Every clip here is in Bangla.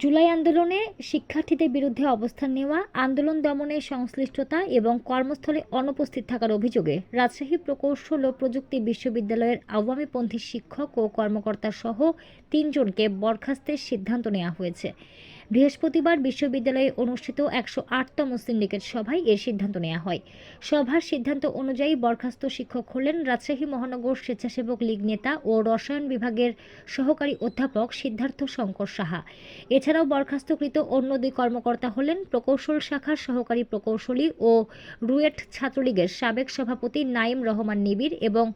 জুলাই আন্দোলনে শিক্ষার্থীদের বিরুদ্ধে অবস্থান নেওয়া, আন্দোলন দমনে সংশ্লিষ্টতা এবং কর্মস্থলে অনুপস্থিত থাকার অভিযোগে রাজশাহী প্রকৌশল ও প্রযুক্তি বিশ্ববিদ্যালয়ের আওয়ামীপন্থী শিক্ষক ও কর্মকর্তা সহ তিনজনকে বরখাস্তের সিদ্ধান্ত নেওয়া হয়েছে। বৃহস্পতিবার বিশ্ববিদ্যালয়ে অনুষ্ঠিত একশো আটতম সিন্ডিকেট সভায় এর সিদ্ধান্ত নেওয়া হয়। সভার সিদ্ধান্ত অনুযায়ী বরখাস্ত শিক্ষক হলেন রাজশাহী মহানগর স্বেচ্ছাসেবক লীগ নেতা ও রসায়ন বিভাগের সহকারী অধ্যাপক সিদ্ধার্থ শঙ্কর সাহা। এছাড়াও বরখাস্তকৃত অন্য দুই কর্মকর্তা হলেন প্রকৌশল শাখার সহকারী প্রকৌশলী ও রুয়েট ছাত্রলীগের সাবেক সভাপতি নাইম রহমান নিবিড় এবং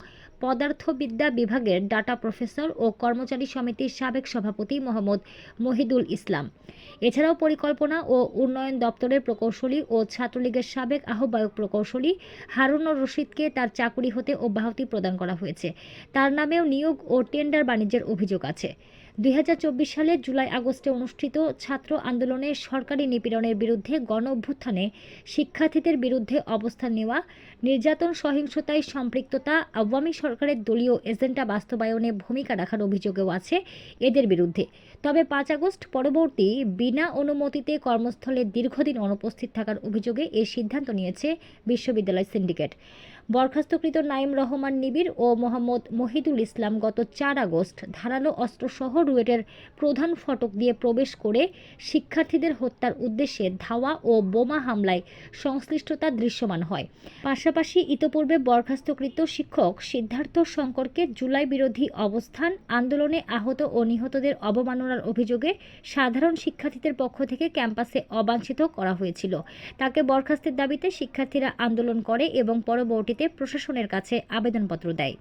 পদার্থবিদ্যা বিভাগের ডাটা প্রফেসর ও কর্মচারী সমিতির সাবেক সভাপতি মোহাম্মদ মহিদুল ইসলাম। এছাড়াও পরিকল্পনা ও উন্নয়ন দপ্তরের প্রকৌশলী ও ছাত্রলীগের সাবেক আহ্বায়ক প্রকৌশলী হারুনুর রশিদকে তার চাকুরি হতে অব্যাহতি প্রদান করা হয়েছে। তার নামেও নিয়োগ ও টেন্ডার বাণিজ্যের অভিযোগ আছে। দুই সালের জুলাই আগস্টে অনুষ্ঠিত ছাত্র আন্দোলনে সরকারি নিপীড়নের বিরুদ্ধে গণ অভ্যুত্থানে শিক্ষার্থীদের বিরুদ্ধে অবস্থান নেওয়া, নির্যাতন সহিংসতায় সম্পৃক্ততা, আওয়ামী সরকারের দলীয় এজেন্ডা বাস্তবায়নে ভূমিকা রাখার অভিযোগও আছে এদের বিরুদ্ধে। তবে পাঁচ আগস্ট পরবর্তী বিনা অনুমতিতে কর্মস্থলে দীর্ঘদিন অনুপস্থিত থাকার অভিযোগে এই সিদ্ধান্ত নিয়েছে বিশ্ববিদ্যালয় সিন্ডিকেট। বরখাস্তকৃত নাইম রহমান নিবির ও মোহাম্মদ মহিদুল ইসলাম গত চার আগস্ট ধারালো অস্ত্রসহ রুয়েটের প্রধান ফটক দিয়ে প্রবেশ করে শিক্ষার্থীদের হত্যার উদ্দেশ্যে ধাওয়া ও বোমা হামলায় সংশ্লিষ্টতা দৃশ্যমান হয়। পাশাপাশি ইতোপূর্বে বরখাস্তকৃত শিক্ষক সিদ্ধার্থ শঙ্করকে জুলাই বিরোধী অবস্থান, আন্দোলনে আহত ও নিহতদের অবমাননার অভিযোগে সাধারণ শিক্ষার্থীদের পক্ষ থেকে ক্যাম্পাসে অবাঞ্ছিত করা হয়েছিল। তাকে বরখাস্তের দাবিতে শিক্ষার্থীরা আন্দোলন করে এবং পরবর্তীতে প্রশাসনের কাছে আবেদনপত্র দেয়।